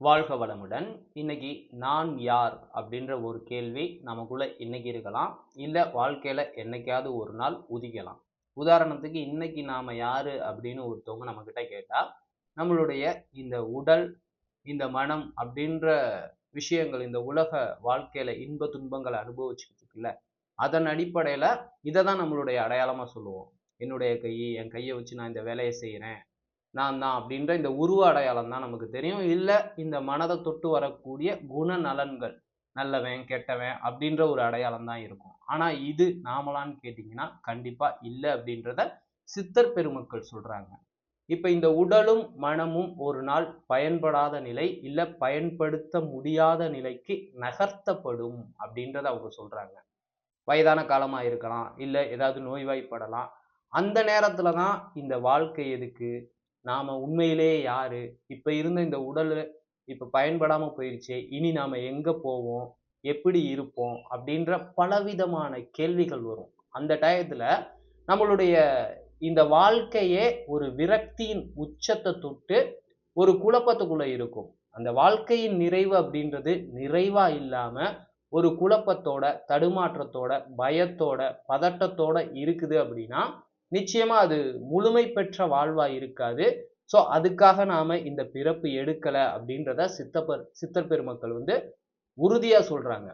வாழ்க வளமுடன். இன்னைக்கு நான் யார் அப்படின்ற ஒரு கேள்வி நமக்குள்ள இன்னைக்கு இருக்கலாம். இல்லை வாழ்க்கையில என்னைக்காவது ஒரு நாள் உதிக்கலாம். உதாரணத்துக்கு இன்னைக்கு நாம யாரு அப்படின்னு ஒருத்தவங்க நம்ம கிட்ட கேட்டா நம்மளுடைய இந்த உடல் இந்த மனம் அப்படின்ற விஷயங்கள் இந்த உலக வாழ்க்கையில இன்ப துன்பங்களை அனுபவிச்சுக்கிட்டு இருக்குல்ல அதன் அடிப்படையில இதை தான் நம்மளுடைய அடையாளமா சொல்லுவோம். என்னுடைய கை என் கையை வச்சு நான் இந்த வேலையை செய்கிறேன் நான் தான் அப்படின்ற இந்த உருவ அடையாளம் தான் நமக்கு தெரியும். இல்லை இந்த மனதை தொட்டு வரக்கூடிய குணநலன்கள் நல்லவன் கெட்டவன் அப்படின்ற ஒரு அடையாளம் தான் இருக்கும். ஆனால் இது நாமலான்னு கேட்டிங்கன்னா கண்டிப்பாக இல்லை அப்படின்றத சித்தர் பெருமக்கள் சொல்கிறாங்க இப்போ இந்த உடலும் மனமும் ஒரு நாள் பயன்படாத நிலை இல்லை பயன்படுத்த முடியாத நிலைக்கு நகர்த்தப்படும் அப்படின்றத அவங்க சொல்கிறாங்க வயதான காலமாக இருக்கலாம் இல்லை ஏதாவது நோய்வாய்ப்படலாம். அந்த நேரத்தில் தான் இந்த வாழ்க்கை எதுக்கு? நாம உண்மையிலேயே யாரு? இப்ப இருந்த இந்த உடல் இப்ப பயன்படாம போயிருச்சே இனி நாம எங்க போவோம்? எப்படி இருப்போம்? அப்படின்ற பலவிதமான கேள்விகள் வரும். அந்த டயத்துல நம்மளுடைய இந்த வாழ்க்கையே ஒரு விரக்தியின் உச்சத்தை தொட்டு ஒரு குழப்பத்துக்குள்ள இருக்கும். அந்த வாழ்க்கையின் நிறைவு அப்படின்றது நிறைவா இல்லாம ஒரு குழப்பத்தோட தடுமாற்றத்தோட பயத்தோட பதட்டத்தோட இருக்குது அப்படின்னா நிச்சயமா அது முழுமை பெற்ற வாழ்வா இருக்காது. ஸோ அதுக்காக நாம இந்த பிறப்பு எடுக்கல அப்படின்றத சித்தப்பர் சித்தர் பெருமக்கள் வந்து உறுதியா சொல்றாங்க.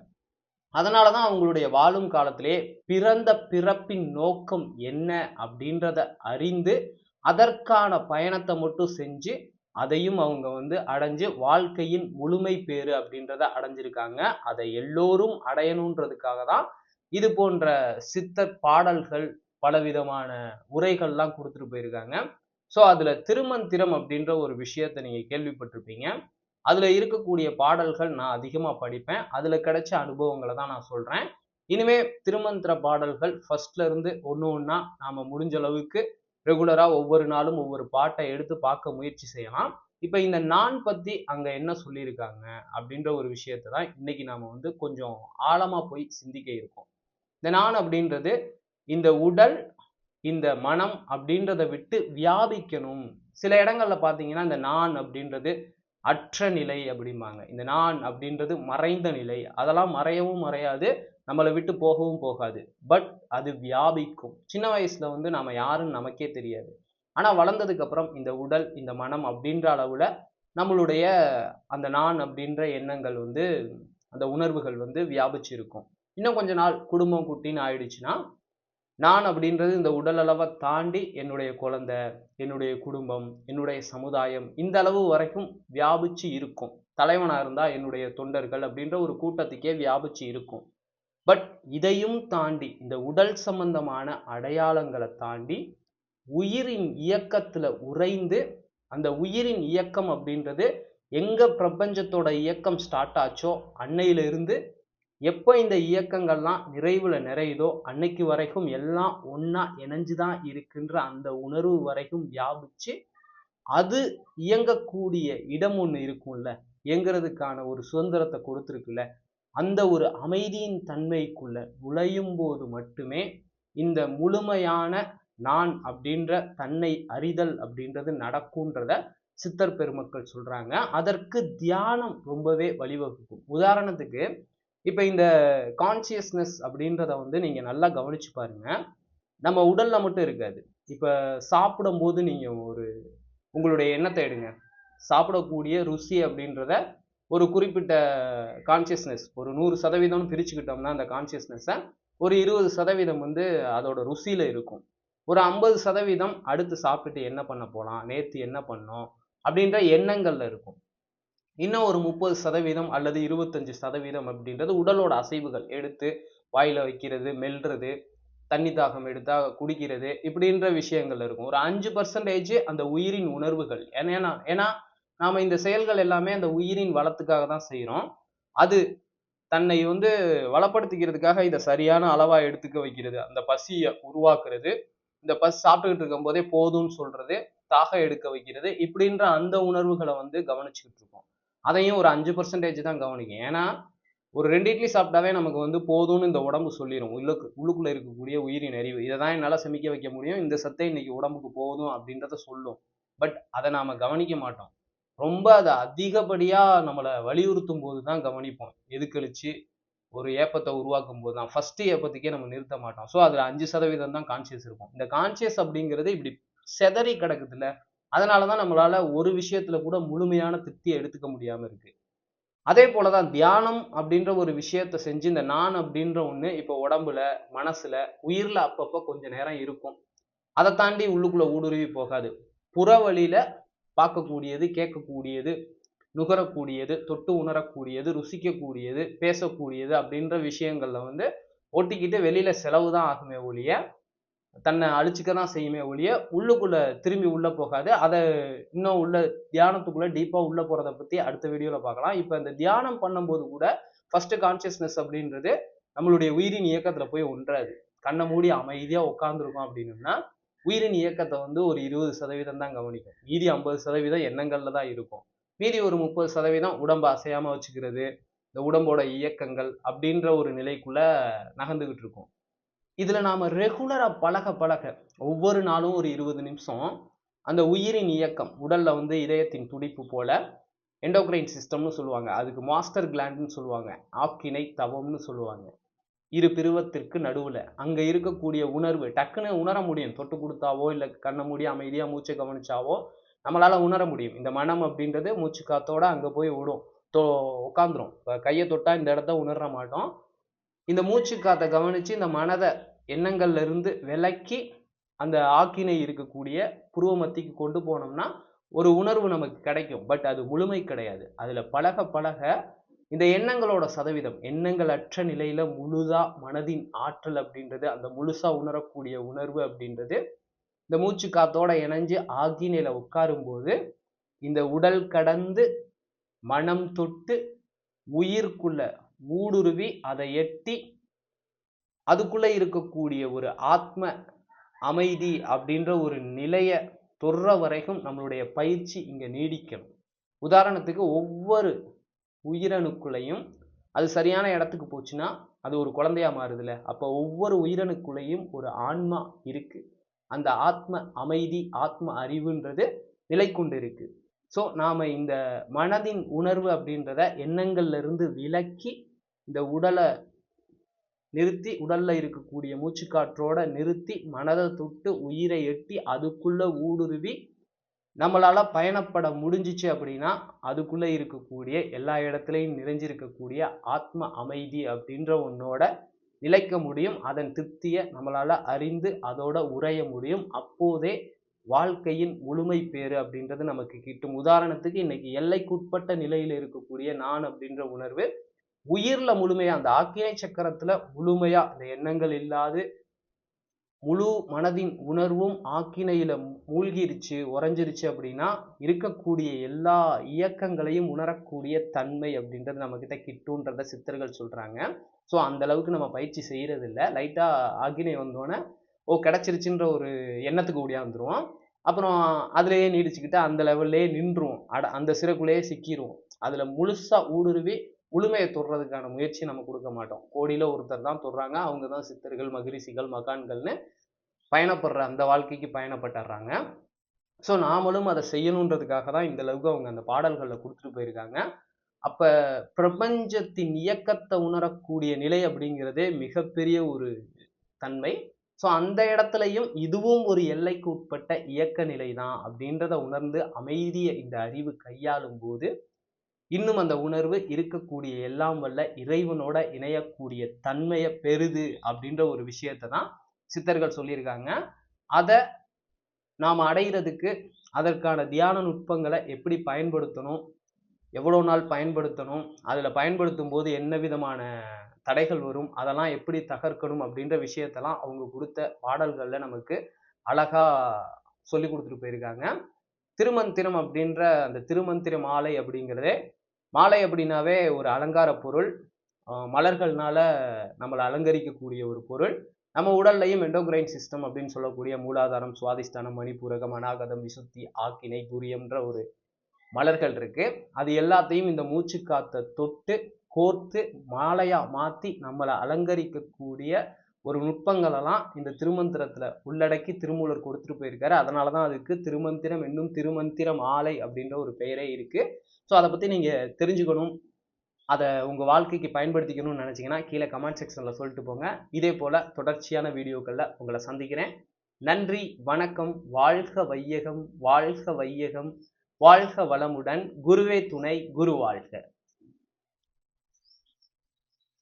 அதனாலதான் அவங்களுடைய வாழும் காலத்திலே பிறந்த பிறப்பின் நோக்கம் என்ன அப்படின்றத அறிந்து அதற்கான பயணத்தை மட்டும் செஞ்சு அதையும் அவங்க வந்து அடைஞ்சு வாழ்க்கையின் முழுமை பேரு அப்படின்றத அடைஞ்சிருக்காங்க. அதை எல்லோரும் அடையணுன்றதுக்காக தான் இது போன்ற சித்தர் பாடல்கள் பலவிதமான உரைகள்லாம் கொடுத்துட்டு போயிருக்காங்க. ஸோ அதுல திருமந்திரம் அப்படின்ற ஒரு விஷயத்த நீங்க கேள்விப்பட்டிருப்பீங்க. அதுல இருக்கக்கூடிய பாடல்கள் நான் அதிகமா படிப்பேன். அதுல கிடைச்ச அனுபவங்களை தான் நான் சொல்றேன். இனிமே திருமந்திர பாடல்கள் ஃபர்ஸ்ட்ல இருந்து ஒன்று ஒன்றா நாம முடிஞ்ச அளவுக்கு ரெகுலரா ஒவ்வொரு நாளும் ஒவ்வொரு பாட்டை எடுத்து பார்க்க முயற்சி செய்யலாம். இப்போ இந்த நான் பத்தி அங்க என்ன சொல்லியிருக்காங்க அப்படின்ற ஒரு விஷயத்தை தான் இன்னைக்கு நாம வந்து கொஞ்சம் ஆழமா போய் சிந்திக்க இருக்கோம். இந்த நான் அப்படின்றது இந்த உடல் இந்த மனம் அப்படின்றத விட்டு வியாபிக்கணும். சில இடங்கள்ல பார்த்தீங்கன்னா இந்த நான் அப்படின்றது அற்ற நிலை அப்படிம்பாங்க. இந்த நான் அப்படின்றது மறைந்த நிலை. அதெல்லாம் மறையவும் மறையாது நம்மளை விட்டு போகவும் போகாது. பட் அது வியாபிக்கும். சின்ன வயசுல வந்து நாம யாருன்னு நமக்கே தெரியாது. ஆனா வளர்ந்ததுக்கு அப்புறம் இந்த உடல் இந்த மனம் அப்படின்ற அளவுல நம்மளுடைய அந்த நான் அப்படின்ற எண்ணங்கள் வந்து அந்த உணர்வுகள் வந்து வியாபிச்சிருக்கும். இன்னும் கொஞ்ச நாள் குடும்பம் குட்டின்னு ஆயிடுச்சுன்னா நான் அப்படின்றது இந்த உடல் அளவை தாண்டி என்னுடைய குழந்தை என்னுடைய குடும்பம் என்னுடைய சமுதாயம் இந்த அளவு வரைக்கும் வியாபிச்சு இருக்கும். தலைவனாக இருந்தால் என்னுடைய தொண்டர்கள் அப்படின்ற ஒரு கூட்டத்துக்கே வியாபிச்சு இருக்கும். பட் இதையும் தாண்டி இந்த உடல் சம்பந்தமான அடையாளங்களை தாண்டி உயிரின் இயக்கத்தில் உறைந்து அந்த உயிரின் இயக்கம் அப்படின்றது எங்கே பிரபஞ்சத்தோட இயக்கம் ஸ்டார்ட் ஆச்சோ அன்னையிலிருந்து எப்போ இந்த இயக்கங்கள்லாம் நிறைவில் நிறையுதோ அன்னைக்கு வரைக்கும் எல்லாம் ஒன்றா இணைஞ்சு தான் இருக்குன்ற அந்த உணர்வு வரைக்கும் வியாபிச்சு அது இயங்கக்கூடிய இடம் ஒன்று இருக்கும்ல. இயங்குறதுக்கான ஒரு சுதந்திரத்தை கொடுத்துருக்குல்ல. அந்த ஒரு அமைதியின் தன்மைக்குள்ள நுழையும் போது மட்டுமே இந்த முழுமையான நான் அப்படின்ற தன்னை அறிதல் அப்படின்றது நடக்கும்ன்றத சித்தர் பெருமக்கள் சொல்றாங்க. அதற்கு தியானம் ரொம்பவே வழிவகுக்கும். உதாரணத்துக்கு இப்போ இந்த கான்சியஸ்னஸ் அப்படின்றத வந்து நீங்கள் நல்லா கவனிச்சு பாருங்க. நம்ம உடலில் மட்டும் இருக்காது. இப்போ சாப்பிடும்போது நீங்கள் ஒரு உங்களுடைய எண்ணத்தை எடுங்க. சாப்பிடக்கூடிய ருசி அப்படின்றத ஒரு குறிப்பிட்ட கான்சியஸ்னஸ் ஒரு நூறு சதவீதம்னு பிரிச்சுக்கிட்டோம்னா அந்த கான்சியஸ்னஸை ஒரு இருபது சதவீதம் வந்து அதோட ருசியில் இருக்கும். ஒரு ஐம்பது சதவீதம் அடுத்து சாப்பிட்டுட்டு என்ன பண்ண போகலாம் நேற்று என்ன பண்ணோம்? அப்படின்ற எண்ணங்கள்ல இருக்கும். இன்னும் ஒரு முப்பது சதவீதம் அல்லது இருபத்தஞ்சு சதவீதம் அப்படின்றது உடலோட அசைவுகள் எடுத்து வாயில வைக்கிறது மெல்றது தண்ணி தாகம் எடுத்தா குடிக்கிறது இப்படின்ற விஷயங்கள் இருக்கும். ஒரு அஞ்சு பர்சன்டேஜ் அந்த உயிரின் உணர்வுகள். ஏன்னா ஏன்னா நாம இந்த செயல்கள் எல்லாமே அந்த உயிரின் வளத்துக்காக தான் செய்யறோம் அது தன்னை வந்து வளப்படுத்திக்கிறதுக்காக இதை சரியான அளவா எடுத்துக்க வைக்கிறது. அந்த பசியை உருவாக்குறது இந்த பசி சாப்பிட்டுக்கிட்டு இருக்கும் போதே போதும்னு சொல்றது தாக எடுக்க வைக்கிறது இப்படின்ற அந்த உணர்வுகளை வந்து கவனிச்சுக்கிட்டு இருக்கோம். அதையும் ஒரு அஞ்சு பர்சன்டேஜ் தான் கவனிக்கும் ஏன்னா ஒரு ரெண்டு இட்லி சாப்பிட்டாவே நமக்கு வந்து போதும்னு இந்த உடம்பு சொல்லிடும் உள்ளுக்கு உள்ளுக்குள்ளே இருக்கக்கூடிய உயிரின் அறிவு இதை தான் என்னால் செமிக்க வைக்க முடியும். இந்த சத்தை இன்னைக்கு உடம்புக்கு போதும் அப்படின்றத சொல்லும். பட் அதை நாம் கவனிக்க மாட்டோம். ரொம்ப அதை அதிகப்படியாக நம்மளை வலியுறுத்தும் போது தான் கவனிப்போம். எதுக்கழிச்சு? ஒரு ஏப்பத்தை உருவாக்கும் போது தான். ஃபஸ்ட்டு ஏப்பத்துக்கே நம்ம நிறுத்த மாட்டோம். ஸோ அதில் அஞ்சு சதவீதம் தான் கான்சியஸ் இருக்கும் இந்த கான்சியஸ் அப்படிங்கிறது இப்படி செதறி கிடக்குதுல்ல அதனால தான் நம்மளால ஒரு விஷயத்துல கூட முழுமையான திருப்தியை எடுத்துக்க முடியாம இருக்கு. அதே போலதான் தியானம் அப்படின்ற ஒரு விஷயத்த செஞ்சு இந்த நான் அப்படின்ற ஒண்ணு இப்போ உடம்புல மனசுல உயிர்ல அப்பப்போ கொஞ்ச நேரம் இருக்கும். அதை தாண்டி உள்ளுக்குள்ள ஊடுருவி போகாது. புற வழியில பார்க்கக்கூடியது கேட்கக்கூடியது நுகரக்கூடியது தொட்டு உணரக்கூடியது ருசிக்கக்கூடியது பேசக்கூடியது அப்படின்ற விஷயங்கள்ல வந்து ஒட்டிக்கிட்டு வெளியில செலவு தான் ஆகுமே ஒழிய தன்னை அழிச்சிக்க தான் செய்யுமே ஒழிய உள்ளுக்குள்ள திரும்பி உள்ள போகாது. அதை இன்னும் உள்ள தியானத்துக்குள்ள டீப்பா உள்ள போறதை பத்தி அடுத்த வீடியோல பார்க்கலாம். இப்போ இந்த தியானம் பண்ணும்போது கூட ஃபர்ஸ்ட் கான்சியஸ்னஸ் அப்படின்றது நம்மளுடைய உயிரின் இயக்கத்துல போய் ஒன்றாது. கண்ணை மூடி அமைதியா உட்காந்துருக்கோம் அப்படின்னம்னா உயிரின் இயக்கத்தை வந்து ஒரு இருபது சதவீதம் தான் கவனிக்கும். மீதி ஐம்பது சதவீதம் எண்ணங்கள்ல தான் இருக்கும். மீதி ஒரு முப்பது சதவீதம் உடம்பை அசையாம வச்சுக்கிறது இந்த உடம்போட இயக்கங்கள் அப்படின்ற ஒரு நிலைக்குள்ள நகர்ந்துகிட்டு இருக்கும். இதில் நாம் ரெகுலராக பழக பழக ஒவ்வொரு நாளும் ஒரு இருபது நிமிஷம் அந்த உயிரின் இயக்கம் உடலில் வந்து இதயத்தின் துடிப்பு போல எண்டோக்ரைன் சிஸ்டம்னு சொல்லுவாங்க. அதுக்கு மாஸ்டர் கிளாண்டுன்னு சொல்லுவாங்க. ஆக்கினை தவம்னு சொல்லுவாங்க. இரு பிருவத்திற்கு நடுவில் அங்கே இருக்கக்கூடிய உணர்வு டக்குன்னு உணர முடியும். தொட்டு கொடுத்தாவோ இல்லை கண்ணை மூடி அமைதியாக மூச்சை கவனிச்சாவோ நம்மளால் உணர முடியும். இந்த மனம் அப்படின்றது மூச்சு காத்தோட அங்கே போய் விடும் தொ உட்காந்துரும் இப்போ கையை தொட்டால் இந்த இடத்த உணர மாட்டோம். இந்த மூச்சு காத்தை கவனித்து இந்த மனதை எண்ணங்கள்ல இருந்து விலக்கி அந்த ஆக்கினை இருக்கக்கூடிய புருவமத்திக்கு கொண்டு போனோம்னா ஒரு உணர்வு நமக்கு கிடைக்கும். பட் அது முழுமை கிடையாது. அதுல பழக பழக இந்த எண்ணங்களோட சதவீதம் எண்ணங்கள் அற்ற நிலையில முழுதா மனதின் ஆற்றல் அப்படின்றது அந்த முழுசா உணரக்கூடிய உணர்வு அப்படின்றது இந்த மூச்சு காத்தோட இணைஞ்சு ஆக்கினையில உட்காரும்போது இந்த உடல் கடந்து மனம் தொட்டு உயிர்க்குள்ள ஊடுருவி அதை எட்டி அதுக்குள்ளே இருக்கக்கூடிய ஒரு ஆத்ம அமைதி அப்படின்ற ஒரு நிலையை தொடுற வரைக்கும் நம்மளுடைய பயிற்சி இங்கே நீடிக்கணும். உதாரணத்துக்கு ஒவ்வொரு உயிரணுக்குள்ளையும் அது சரியான இடத்துக்கு போச்சுன்னா அது ஒரு குழந்தையா மாறுதுல அப்போ ஒவ்வொரு உயிரணுக்குள்ளேயும் ஒரு ஆன்மா இருக்கு. அந்த ஆத்ம அமைதி ஆத்ம அறிவுன்றது நிலை கொண்டு இருக்கு ஸோ நாம் இந்த மனதின் உணர்வு அப்படின்றத எண்ணங்கள்ல இருந்து விலக்கி இந்த உடலை நிறுத்தி உடல்ல இருக்கக்கூடிய மூச்சுக்காற்றோட நிறுத்தி மனதை தொட்டு உயிரை எட்டி அதுக்குள்ள ஊடுருவி நம்மளால பயணப்பட முடிஞ்சிச்சு அப்படின்னா அதுக்குள்ள இருக்கக்கூடிய எல்லா இடத்துலையும் நிறைஞ்சிருக்கக்கூடிய ஆத்ம அமைதி அப்படின்ற ஒன்னோட நிலைக்க முடியும். அதன் திருப்தியை நம்மளால அறிந்து அதோட உரைய முடியும். அப்போதே வாழ்க்கையின் முழுமை பேறு அப்படின்றது நமக்கு கிட்டும். உதாரணத்துக்கு இன்னைக்கு எல்லைக்குட்பட்ட நிலையில இருக்கக்கூடிய நான் அப்படின்ற உணர்வு உயிர்ல முழுமையா அந்த ஆக்கினை சக்கரத்துல முழுமையா அந்த எண்ணங்கள் இல்லாது முழு மனதின் உணர்வும் ஆக்கினையில மூழ்கிருச்சு உறைஞ்சிருச்சு அப்படின்னா இருக்கக்கூடிய எல்லா இயக்கங்களையும் உணரக்கூடிய தன்மை அப்படின்றது நம்ம கிட்ட கிட்டுன்றத சித்தர்கள் சொல்றாங்க. ஸோ அந்த அளவுக்கு நம்ம பயிற்சி செய்யறது இல்லை லைட்டா ஆக்கினை வந்தோடனே ஓ கிடைச்சிருச்சுன்ற ஒரு எண்ணத்துக்கு ஓடியாந்துருவோம் அப்புறம் அதுலேயே நீடிச்சுக்கிட்டு அந்த லெவல்லே நின்றுவோம். அட அந்த சிறகுள்ளேயே சிக்கிடுவோம் அதில் முழுசாக ஊடுருவி முழுமையை தொடுறதுக்கான முயற்சி நம்ம கொடுக்க மாட்டோம். கோடியில ஒருத்தர் தான் தொடுறாங்க. அவங்க தான் சித்தர்கள் மகிரிசிகள் மகான்கள்னு பயணப்படுற அந்த வாழ்க்கைக்கு பயணப்பட்டுறாங்க. ஸோ நாமளும் அதை செய்யணுன்றதுக்காக தான் இந்த அளவுக்கு அவங்க அந்த பாடல்களில் கொடுத்துட்டு போயிருக்காங்க. அப்போ பிரபஞ்சத்தின் இயக்கத்தை உணரக்கூடிய நிலை அப்படிங்கிறதே மிகப்பெரிய ஒரு தன்மை. ஸோ அந்த இடத்துலையும் இதுவும் ஒரு எல்லைக்கு உட்பட்ட இயக்க நிலை தான் அப்படின்றத உணர்ந்து அமைதியை இந்த அறிவு கையாளும் போது இன்னும் அந்த உணர்வு இருக்கக்கூடிய எல்லாம் வல்ல இறைவனோட இணையக்கூடிய தன்மையை பெறுது அப்படின்ற ஒரு விஷயத்தை தான் சித்தர்கள் சொல்லியிருக்காங்க. அதை நாம் அடைகிறதுக்கு அதற்கான தியான நுட்பங்களை எப்படி பயன்படுத்தணும் எவ்வளோ நாள் பயன்படுத்தணும் அதில் பயன்படுத்தும் போது என்ன விதமான தடைகள் வரும் அதெல்லாம் எப்படி தகர்க்கணும் அப்படின்ற விஷயத்தெல்லாம் அவங்க கொடுத்த பாடல்களில் நமக்கு அழகா சொல்லி கொடுத்துட்டு போயிருக்காங்க. திருமந்திரம் அப்படின்ற அந்த திருமந்திர மாலை அப்படிங்கிறதே மாலை அப்படின்னாவே ஒரு அலங்கார பொருள். மலர்கள்னால நம்மளை அலங்கரிக்கக்கூடிய ஒரு பொருள். நம்ம உடல்லையும் எண்டோகிரைன் சிஸ்டம் அப்படின்னு சொல்லக்கூடிய மூலாதாரம் சுவாதிஷ்டானம் மணிப்பூரகம் அநாகதம் விசுத்தி ஆக்கினை துரியம்ன்ற ஒரு மலர்கள் இருக்கு. அது எல்லாத்தையும் இந்த மூச்சு காத்த தொட்டு கோர்த்து மாலையா மாத்தி நம்மளை அலங்கரிக்கக்கூடிய ஒரு நுட்பங்களெல்லாம் இந்த திருமந்திரத்தில் உள்ளடக்கி திருமூலர் கொடுத்துட்டு போயிருக்காரு. அதனால தான் அதுக்கு திருமந்திரம் என்னும் திருமந்திர மாலை அப்படின்ற ஒரு பெயரே இருக்குது ஸோ அதை பற்றி நீங்கள் தெரிஞ்சுக்கணும். அதை உங்கள் வாழ்க்கைக்கு பயன்படுத்திக்கணும்னு நினச்சிங்கன்னா கீழே கமெண்ட் செக்ஷனில் சொல்லிட்டு போங்க. இதே போல் தொடர்ச்சியான வீடியோக்களில் உங்களை சந்திக்கிறேன். நன்றி வணக்கம் வாழ்க வையகம் வாழ்க வையகம் வாழ்க வளமுடன் குருவே துணை குரு வாழ்க.